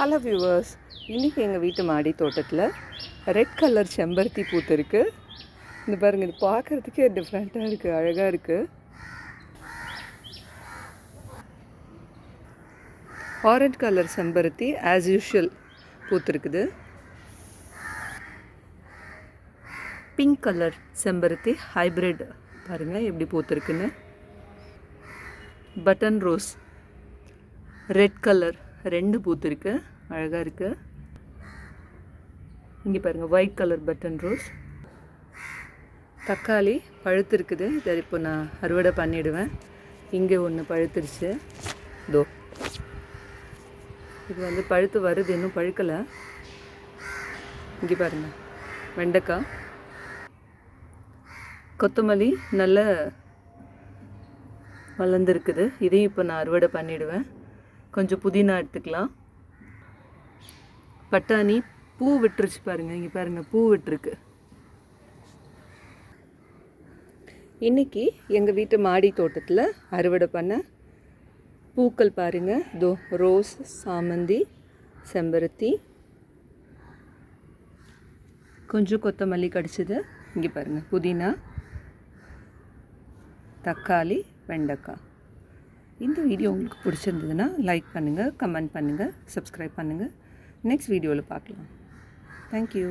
Hello viewers இன்றைக்கி எங்கள் வீட்டு மாடி தோட்டத்தில் ரெட் கலர் செம்பருத்தி பூத்திருக்கு. இந்த பாருங்கள் இது பார்க்குறதுக்கே டிஃப்ரெண்ட்டாக இருக்குது அழகாக இருக்குது ஆரஞ்ச் கலர் செம்பருத்தி ஆஸ் யூஷுவல் பூத்துருக்குது. பிங்க் கலர் செம்பருத்தி ஹைப்ரிட் பாருங்கள் எப்படி பூத்துருக்குன்னு. பட்டன் ரோஸ் ரெட் கலர் ரெண்டு பூத்து இருக்குது அழகாக இருக்குது இங்கே பாருங்கள் ஒயிட் கலர் பட்டன் ரோஸ் தக்காளி பழுத்து இருக்குது. இதை இப்போ நான் அறுவடை பண்ணிவிடுவேன் இங்கே ஒன்று பழுத்துருச்சு. தோ இது வந்து பழுத்து வருது இன்னும் பழுக்கலை. இங்கே பாருங்கள் வெண்டைக்காய். கொத்தமல்லி நல்ல வளர்ந்துருக்குது. இதையும் இப்போ நான் அறுவடை பண்ணிவிடுவேன் கொஞ்சம் புதினா எடுத்துக்கலாம். பட்டாணி பூ விட்டுருச்சு பாருங்கள் இங்கே பாருங்கள் பூ விட்டுருக்கு. இன்னைக்கு எங்கள் வீட்டு மாடி தோட்டத்தில் அறுவடை பண்ண பூக்கள் பாருங்கள் தோ ரோஸ் சாமந்தி செம்பருத்தி. கொஞ்சம் கொத்தமல்லி கடிச்சது. இங்கே பாருங்கள் புதினா தக்காளி வெண்டைக்காய். இந்த வீடியோ உங்களுக்கு பிடிச்சிருந்ததுன்னா லைக் பண்ணுங்கள் கமெண்ட் பண்ணுங்கள் சப்ஸ்கிரைப் பண்ணுங்கள் நெக்ஸ்ட் வீடியோவில் பார்க்கலாம். தேங்க்யூ